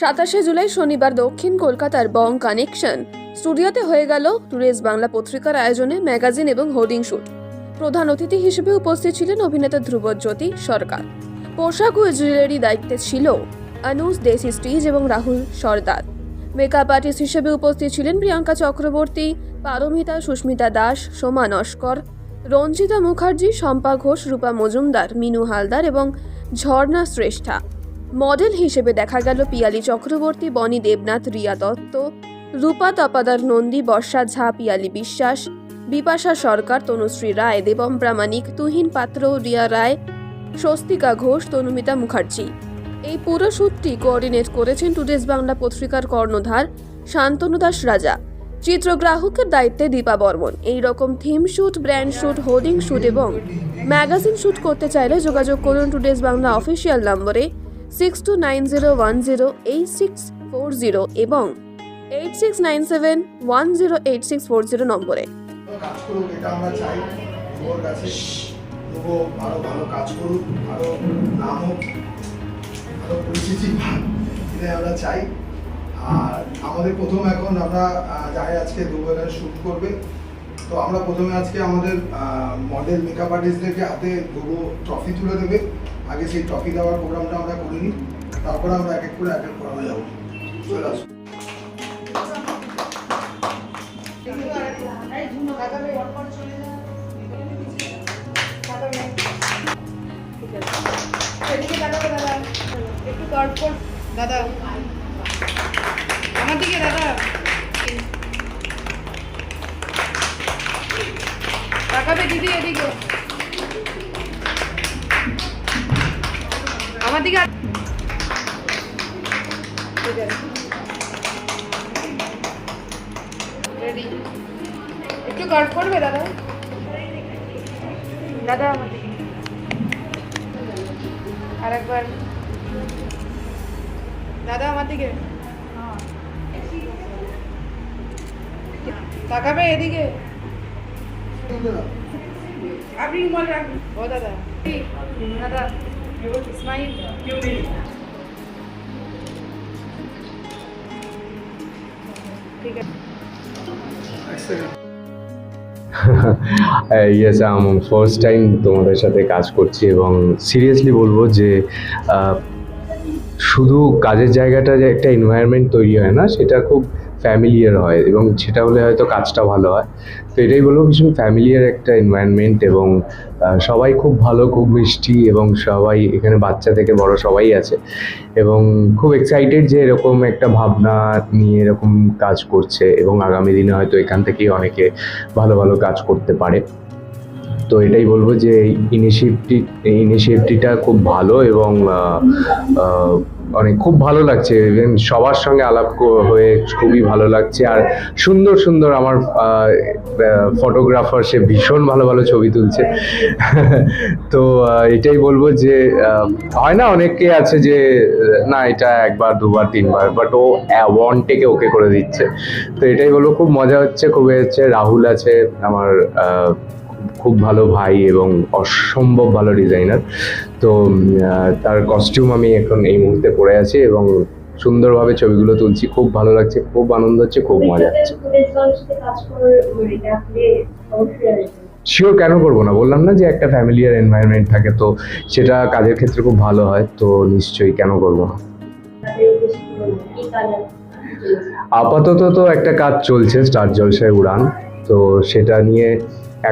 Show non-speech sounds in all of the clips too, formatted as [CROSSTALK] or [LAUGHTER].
সাতাশে জুলাই শনিবার দক্ষিণ কলকাতার বং কানেকশন স্টুডিওতে হয়ে গেল টুরিস্ট বাংলা পত্রিকার আয়োজনে ম্যাগাজিন এবং হোর্ডিং শুট। প্রধান অতিথি হিসেবে উপস্থিত ছিলেন অভিনেতা ধ্রুবজ্যোতি সরকার। পোশাক ও জুয়েলারি দায়িত্বে ছিল অনুজ দেশি স্টিজ এবং রাহুল সর্দার। মেকআপ আর্টিস্ট হিসেবে উপস্থিত ছিলেন প্রিয়াঙ্কা চক্রবর্তী, পারমিতা সুস্মিতা দাস, সোমা নস্কর, রঞ্জিতা মুখার্জি, শম্পা ঘোষ, রূপা মজুমদার, মিনু হালদার এবং ঝর্ণা শ্রেষ্ঠা। মডেল হিসেবে দেখা গেল পিয়ালি চক্রবর্তী, বনি দেবনাথ, রিয়া দত্ত, রূপা তপাদার নন্দী, বর্ষা ঝা, পিয়ালি বিশ্বাস, বিপাশা সরকার, তনুশ্রী রায়, দেবম প্রামাণিক, তুহিন পাত্র, রিয়া রায়, স্বস্তিকা ঘোষ, তনুমিতা মুখার্জি। এই পুরো শ্যুটটি কোঅর্ডিনেট করেছেন টুডেস বাংলা পত্রিকার কর্ণধার শান্তনু দাস রাজা। চিত্রগ্রাহকের দায়িত্বে দীপা বর্মন। এই রকম theme shoot, brand shoot, hoarding shoot এবং ম্যাগাজিন শুট করতে চাইলে যোগাযোগ করুন টুডেস বাংলা অফিসিয়াল নম্বরে six two nine zero one zero eight six four zero এবং eight six nine seven one zero eight six four zero নম্বরে। কাজ করুক, এটা আমরা চাই। আরও আমাদের প্রথম এখন আমরা যাই আজকে দুবো এখানে শুট করবে। তো আমরা প্রথমে আজকে আমাদের মডেল মেকআপ আর্টিস্টদেরকে হাতে দুবো ট্রফি তুলে দেবে। আগে সেই ট্রফি দেওয়ার প্রোগ্রামটা আমরা করে নিই তারপরে আমরা এক এক করে এক এক করানো যাব। চলে আসব দাদা আমার দিকে আর- ঠিক আছে রেডি একটু গল্প করবে দাদা দাদা আমার দিকে আরেকবার দাদা আমার দিকে তাকাবে এদিকে আপনি রুমাল রাখুন ও দাদা দাদা স্মাইল ইয়েস ফার্স্ট টাইম তোমাদের সাথে কাজ করছি এবং সিরিয়াসলি বলব যে আহ, শুধু কাজের জায়গাটা যে একটা এনভায়রনমেন্ট তৈরি হয় না সেটা খুব ফ্যামিলিয়ার হয় এবং সেটা হলে হয়তো কাজটা ভালো হয়। তো এটাই বলব ভীষণ ফ্যামিলিয়ার একটা এনভায়রনমেন্ট এবং সবাই খুব ভালো, খুব মিষ্টি এবং সবাই এখানে বাচ্চা থেকে বড় সবাই আছে। এবং খুব এক্সাইটেড যে এরকম একটা ভাবনা নিয়ে এরকম কাজ করছে এবং আগামী দিনে হয়তো এখান থেকেই অনেকে ভালো ভালো কাজ করতে পারে। তো এটাই বলব যে এই ইনিশিয়েটিভটা খুব ভালো এবং অনেক খুব ভালো লাগছে ইভেন সবার সঙ্গে আলাপ হয়ে খুবই ভালো লাগছে। আর সুন্দর সুন্দর আমার ফটোগ্রাফার সে ভীষণ ভালো ভালো ছবি তুলছে। [LAUGHS] তো এটাই বলব যে হয় না অনেকে আছে যে, না, এটা একবার, দুবার, তিনবার বাট ও ওয়ান টেকে ওকে করে দিচ্ছে। তো এটাই বলব, খুব মজা হচ্ছে খুবই হচ্ছে, রাহুল আছে, আমার খুব ভালো ভাই এবং অসম্ভব ভালো ডিজাইনার। তো তার কস্টিউম আমি এখন এই মুহূর্তে পরে আছি এবং সুন্দরভাবে ছবিগুলো তুলছি। খুব ভালো লাগছে, খুব আনন্দ হচ্ছে, খুব মজা হচ্ছে। শিওর কেন করব না? বললাম না যে একটা ফ্যামিলিয়ার এনভায়রনমেন্ট থাকে, তো সেটা কাজের ক্ষেত্রে খুব ভালো হয়, তো নিশ্চয়ই কেন করব না? আপাতত তো একটা কাজ চলছে, স্টার জলসায় উড়ান। তো সেটা নিয়ে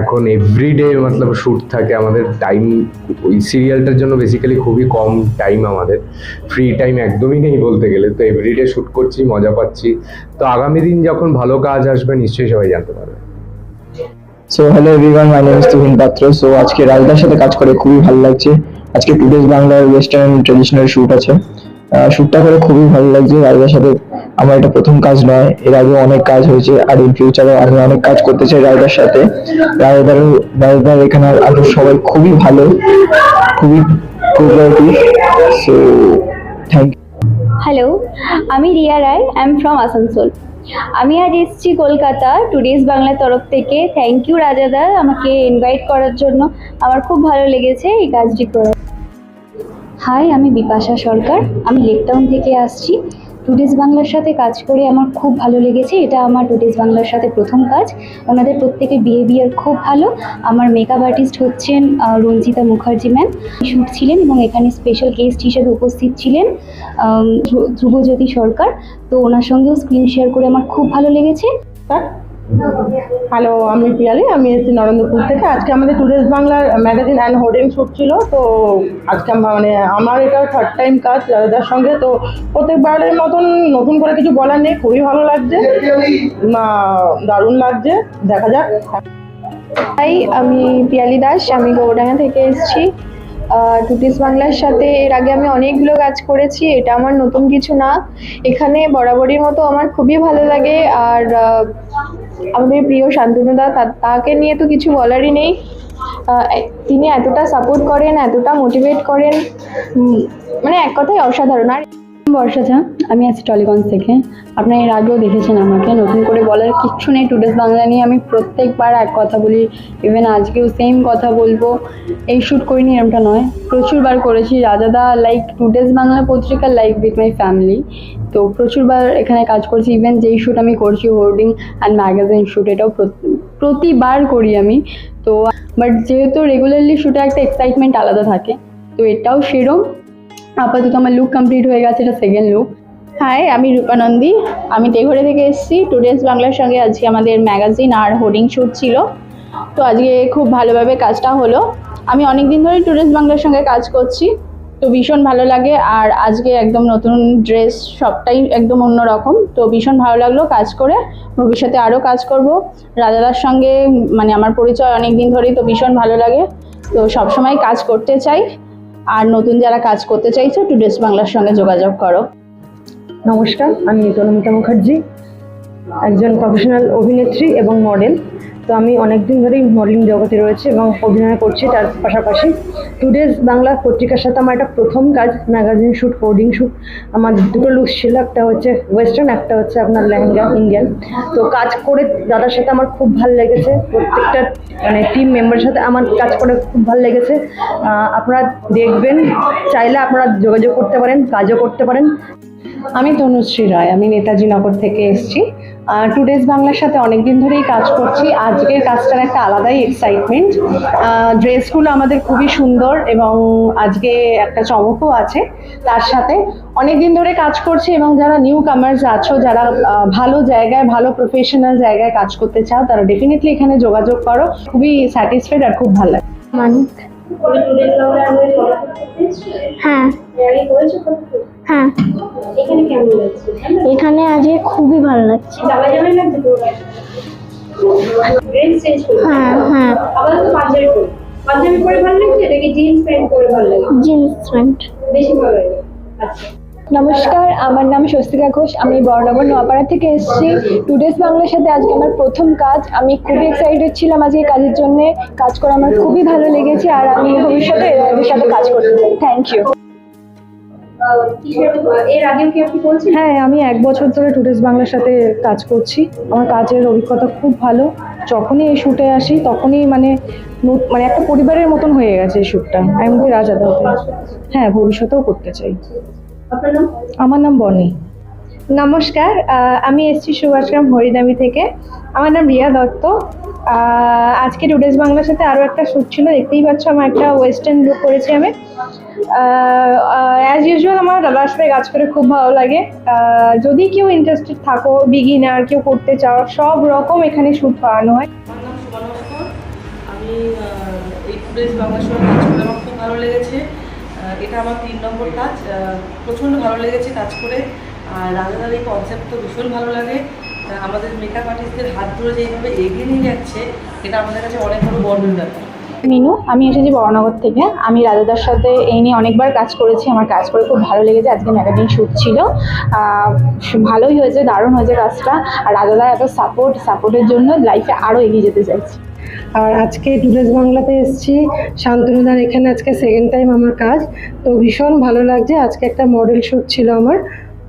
এখন এভরিডে মতলব শ্যুট থাকে আমাদের টাইম ওই সিরিয়ালটার জন্য বেসিক্যালি খুবই কম টাইম আমাদের। ফ্রি টাইম একদমই নেই বলতে গেলে। তো এভরিডে শ্যুট করছি, মজা পাচ্ছি। তো আগামী দিন যখন ভালো কাজ আসবে, নিশ্চয়ই সবাই জানতে পারবে। So hello everyone my name is Tuhin Patra. So আজকে রাজদার সাথে কাজ করে খুবই ভালো লাগছে। আজকে টুডেজ বাংলার ওয়েস্টার্ন ট্রেডিশনাল শ্যুট আছে। শ্যুটটা করে খুবই ভালো লাগছে। রাজদার সাথে আমার এটা প্রথম কাজ নয়। এর আগে অনেক কাজ হয়েছে আর ইন ফিউচারে আমি অনেক কাজ করতে চাই রাজদার সাথে। রাজদার রাজদার এখানে আরও সবাই খুবই ভালো, খুবই cooperative so thank you hello আমি Riya Roy I am from Asansol. আমি আজ এসেছি কলকাতা টুডেজ বাংলার তরফ থেকে। থ্যাংক ইউ রাজাদা, আমাকে ইনভাইট করার জন্য। আমার খুব ভালো লেগেছে এই কাজটি করে। হাই, আমি বিপাশা সরকার। আমি লেকটাউন থেকে আসছি। টুডেস বাংলার সাথে কাজ করে আমার খুব ভালো লেগেছে। এটা আমার টুডেস বাংলার সাথে প্রথম কাজ। ওনাদের প্রত্যেকের বিহেভিয়ার খুব ভালো। আমার মেকআপ আর্টিস্ট হচ্ছেন রঞ্জিতা মুখার্জি ম্যাম শুট ছিলেন এবং এখানে স্পেশাল গেস্ট হিসেবে উপস্থিত ছিলেন ধ্রু- ধ্রুবজ্যোতি সরকার। তো ওনার সঙ্গেও স্ক্রিন শেয়ার করে আমার খুব ভালো লেগেছে। হ্যালো আমি পিয়ালি, আমি এসেছি নরেন্দ্রপুর থেকে। আজকে আমাদের টুরিস্ট বাংলার ম্যাগাজিন অ্যান্ড হোর্ডিং শ্যুট ছিল, তো আজকে মানে আমার এটা থার্ড টাইম কাজ, দাদার সঙ্গে, তো প্রত্যেকবারের মতন নতুন করে কিছু বলার নেই, খুবই ভালো লাগছে। দারুণ লাগছে, দেখা যাক। হাই আমি পিয়ালি দাস, আমি গৌরাঙ্গা থেকে এসেছি। টুটিস বাংলার সাথে এর আগে আমি অনেকগুলো কাজ করেছি, এটা আমার নতুন কিছু না। এখানে বরাবরের মতো আমার খুবই ভালো লাগে, আর আমাদের প্রিয় শান্তনুদা তাকে নিয়ে তো কিছু বলারই নেই। তিনি এতটা সাপোর্ট করেন, এতটা মোটিভেট করেন মানে এক কথায় অসাধারণ। আর বর্ষা ঝা আমি আছি টলিগঞ্জ থেকে। আপনারা এর আগেও দেখেছেন আমাকে। নতুন করে বলার কিচ্ছু নেই টুডেস বাংলা নিয়ে। আমি প্রত্যেকবার এক কথা বলি। ইভেন আজকেও সেম কথা বলব। এই শ্যুট করিনি, এরমটা নয়। প্রচুরবার করেছি। রাজাদা লাইক টুডেস বাংলা পত্রিকা লাইক উইথ মাই ফ্যামিলি তো প্রচুরবার এখানে কাজ করছি। ইভেন যেই শ্যুট আমি করছি হোর্ডিং অ্যান্ড ম্যাগাজিন শ্যুট এটাও প্রতিবার করি আমি। তো বাট যেহেতু রেগুলারলি শ্যুটে একটা এক্সাইটমেন্ট আলাদা থাকে, তো এটাও সেরম। আপাতত আমার লুক কমপ্লিট হয়ে গেছে, এটা সেকেন্ড লুক হাই আমি রূপানন্দী। আমি তেঘরে থেকে এসেছি। টুডেস বাংলার সঙ্গে আজকে আমাদের ম্যাগাজিন আর হোর্ডিং শ্যুট ছিল। তো আজকে খুব ভালোভাবে কাজটা হলো। আমি অনেক দিন ধরে টুডেস বাংলার সঙ্গে কাজ করছি। তো ভীষণ ভালো লাগে। আর আজকে একদম নতুন ড্রেস সবটাই একদম অন্যরকম। তো ভীষণ ভালো লাগল কাজ করে। ভবিষ্যতে আরও কাজ করব। রাজাদার সঙ্গে মানে আমার পরিচয় অনেক দিন ধরেই তো ভীষণ ভালো লাগে। তো সবসময় কাজ করতে চাই। আর নতুন যারা কাজ করতে চাইছো টুডেস বাংলার সঙ্গে যোগাযোগ করো। নমস্কার, আমি তনুমিতা মুখার্জি। একজন প্রফেশনাল অভিনেত্রী এবং মডেল তো আমি অনেকদিন ধরেই মডেলিং জগতে রয়েছে এবং অভিনয় করছি তার পাশাপাশি। টুডেজ বাংলা পত্রিকার সাথে আমার একটা প্রথম কাজ ম্যাগাজিন শ্যুট হোর্ডিং শ্যুট আমার দুটো লুক ছিল, একটা হচ্ছে ওয়েস্টার্ন একটা হচ্ছে আপনার লেহেঙ্গা ইন্ডিয়ান তো কাজ করে দাদার সাথে আমার খুব ভালো লেগেছে। প্রত্যেকটা মানে টিম মেম্বারের সাথে আমার কাজ করে খুব ভালো লেগেছে। আপনারা দেখবেন, চাইলে আপনারা যোগাযোগ করতে পারেন, কাজও করতে পারেন। আমি তনুশ্রী রায়, আমি নেতাজি নগর থেকে এসেছি। টু ডেজ বাংলার সাথে অনেক দিন ধরেই কাজ করছি। আজকের কাজটার একটা আলাদাই এক্সাইটমেন্ট ড্রেসগুলো আমাদের খুবই সুন্দর এবং আজকে একটা চমকও আছে। তার সাথে অনেক দিন ধরে কাজ করছি এবং যারা নিউ কামার্স আছো, যারা ভালো জায়গায়, ভালো প্রফেশনাল জায়গায় কাজ করতে চাও, তারা ডেফিনেটলি এখানে যোগাযোগ করো। খুবই স্যাটিসফাইড আর খুব ভালো লাগে হ্যাঁ। হ্যাঁ। এখানে আজকে খুবই ভালো লাগছে। হ্যাঁ হ্যাঁ। পাঞ্জাবি পরে। ভালো লাগছে এটাকে জিন্স প্যান্ট পরে ভালো লাগে জিন্স প্যান্ট বেশি ভালো লাগে। আচ্ছা। নমস্কার আমার নাম স্বস্তিকা ঘোষ আমি বর্ণগর নোয়াপাড়া থেকে এসেছি। টুডেস বাংলার সাথে আজকে আমার প্রথম কাজ। আমি খুবই এক্সাইটেড ছিলাম আজকে কাজের জন্য। কাজ করে আমার খুবই ভালো লেগেছে আর আমি ভবিষ্যতে এদের সাথে কাজ করতে চাই। থ্যাংক ইউ এর হ্যাঁ আমি এক বছর ধরে টুরিস্ট বাংলার সাথে কাজ করছি। আমার কাজের অভিজ্ঞতা খুব ভালো। যখনই এই শ্যুটে আসি তখনই মানে মানে একটা পরিবারের মতন হয়ে গেছে এই শ্যুটটা এমনকি রাজাদাও তাই। হ্যাঁ ভবিষ্যতেও করতে চাই। আমার নাম বনি। নমস্কার আমি এসেছি সুভাষগ্রাম হরিদামি থেকে। আমার নাম রিয়া দত্ত। আজকে টুডেস বাংলার সাথে আরও একটা শ্যুট ছিল দেখতেই পাচ্ছ আমার একটা ওয়েস্টার্ন লুক করেছি আমি। অ্যাজ ইউজুয়াল আমার সাথে কাজ করে খুব ভালো লাগে। যদি কেউ ইন্টারেস্টেড থাকো বিগিনার কেউ করতে চাও সব রকম এখানে শ্যুট করানো হয়। আমি এই টুডেজ বাংলার সঙ্গে কাজ করে আমার খুব ভালো লেগেছে। এটা আমার তিন নম্বর কাজ। প্রচণ্ড ভালো লেগেছে কাজ করে। আর রাজাদার এই কনসেপ্ট তো ভীষণ ভালো লাগে। আমাদের মেকআপ আর্টিস্টদের হাত ধরে যেইভাবে এগিয়ে নিয়ে যাচ্ছে, এটা আমাদের কাছে অনেক বড় বর্ণন ব্যাপার। মিনু, আমি এসেছি বড়নগর থেকে। আমি রাজাদার সাথে এই নিয়ে অনেকবার কাজ করেছি। আমার কাজ করে খুব ভালো লেগেছে। আজকে ম্যাগাজিন শ্যুট ছিল। ভালোই হয়েছে, দারুণ হয়েছে কাজটা। আর রাজাদার এত সাপোর্ট সাপোর্টের জন্য লাইফে আরও এগিয়ে যেতে চাইছি। আর আজকে টুরিস্ট বাংলাতে এসেছি। শান্তনুদার এখানে আজকে সেকেন্ড টাইম আমার কাজ। তো ভীষণ ভালো লাগছে। আজকে একটা মডেল শ্যুট ছিল আমার।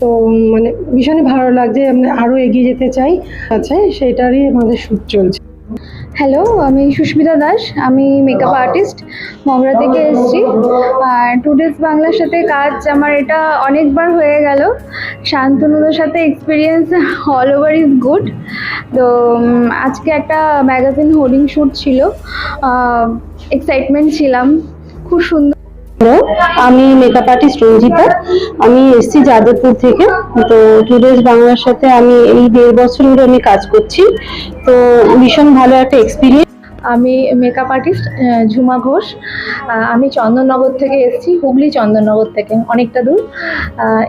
তো মানে ভীষণই ভালো লাগছে। আমি আরও এগিয়ে যেতে চাই। আছে, সেটারই আমাদের শ্যুট চলছে। হ্যালো আমি সুস্মিতা দাস, আমি মেকআপ আর্টিস্ট মগরা থেকে এসেছি। আর টু ডেজ বাংলার সাথে কাজ আমার এটা অনেকবার হয়ে গেল। শান্তনুদের সাথে experience all over is good তো আজকে একটা ম্যাগাজিন হোর্ডিং শ্যুট ছিল। এক্সাইটমেন্ট ছিলাম। খুব সুন্দর আমি মেকআপ আর্টিস্ট রঞ্জিতা। আমি এসছি যাদবপুর থেকে। তো টুডেজ বাংলার সাথে আমি এই দেড় বছর ধরে আমি কাজ করছি। তো ভীষণ ভালো একটা এক্সপিরিয়েন্স আমি মেকআপ আর্টিস্ট ঝুমা ঘোষ। আমি চন্দননগর থেকে এসেছি, হুগলি চন্দননগর থেকে, অনেকটা দূর।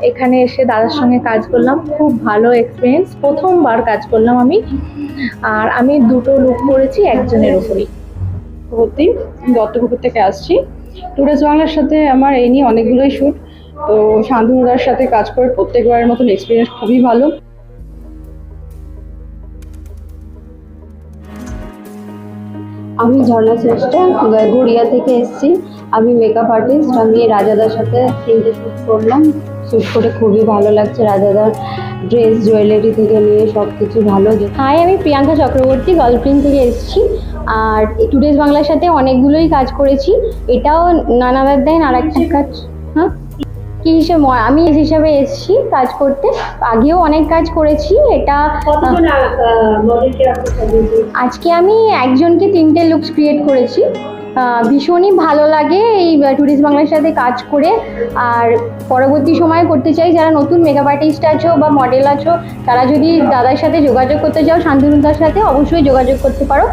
এখানে এসে দাদার সঙ্গে কাজ করলাম। খুব ভালো এক্সপিরিয়েন্স প্রথমবার কাজ করলাম আমি। আর আমি দুটো লুক করেছি একজনের উপরই। ভর্তি দত্তপুকুর থেকে আসছি। টুরিস্ট বাংলার সাথে আমার এই নিয়ে অনেকগুলোই শ্যুট তো শান্তনুদার সাথে কাজ করে প্রত্যেকবারের মতন এক্সপিরিয়েন্স খুবই ভালো। আমি ঝর্ণা শ্রেষ্ঠ গড়িয়া থেকে এসেছি। আমি মেকআপ আর্টিস্ট আমি রাজাদার সাথে তিনটে শ্যুট করলাম। শ্যুট করে খুবই ভালো লাগছে রাজাদার ড্রেস জুয়েলারি থেকে নিয়ে সব কিছু ভালো। হাই আমি প্রিয়াঙ্কা চক্রবর্তী গল্ফপ্রিন্ট থেকে এসেছি। আর টুডেজ বাংলার সাথে অনেকগুলোই কাজ করেছি। এটাও নানাবার দেন আর একটা কাজ। হ্যাঁ? কি হিসেবে? আমি এই হিসাবে এসেছি কাজ করতে। আগেও অনেক কাজ করেছি। এটা আজকে আমি একজনকে তিনটে লুকস ক্রিয়েট করেছি। ভীষণই ভালো লাগে এই ট্যুরিস্ট বাংলার সাথে কাজ করে। আর পরবর্তী সময়ে করতে চাই যারা নতুন মেকআপ আর্টিস্ট আছো বা মডেল আছো তারা যদি দাদার সাথে যোগাযোগ করতে চাও শান্তনুদার সাথে অবশ্যই যোগাযোগ করতে পারো।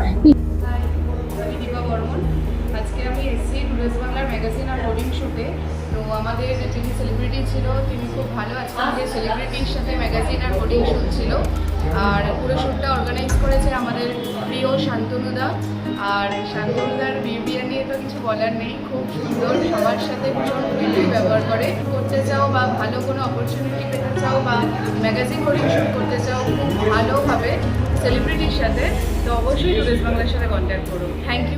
আজকে সেলিব্রিটির সাথে ম্যাগাজিন আর হোর্ডিং শ্যুট ছিল। আর পুরো শ্যুটটা অর্গানাইজ করেছে আমাদের প্রিয় শান্তনুদা। আর শান্তনুদার বিহেভিয়ার নিয়ে তো কিছু বলার নেই। খুব সুন্দর, সবার সাথে ভীষণ ফ্রেন্ডলি ব্যবহার করে। করতে চাও বা ভালো কোনো অপরচুনিটি পেতে চাও বা ম্যাগাজিন হোর্ডিং শ্যুট করতে চাও, খুব ভালোভাবে সেলিব্রিটির সাথে। তো অবশ্যই টুরিস্ট বাংলার সাথে কন্ট্যাক্ট করো। Thank you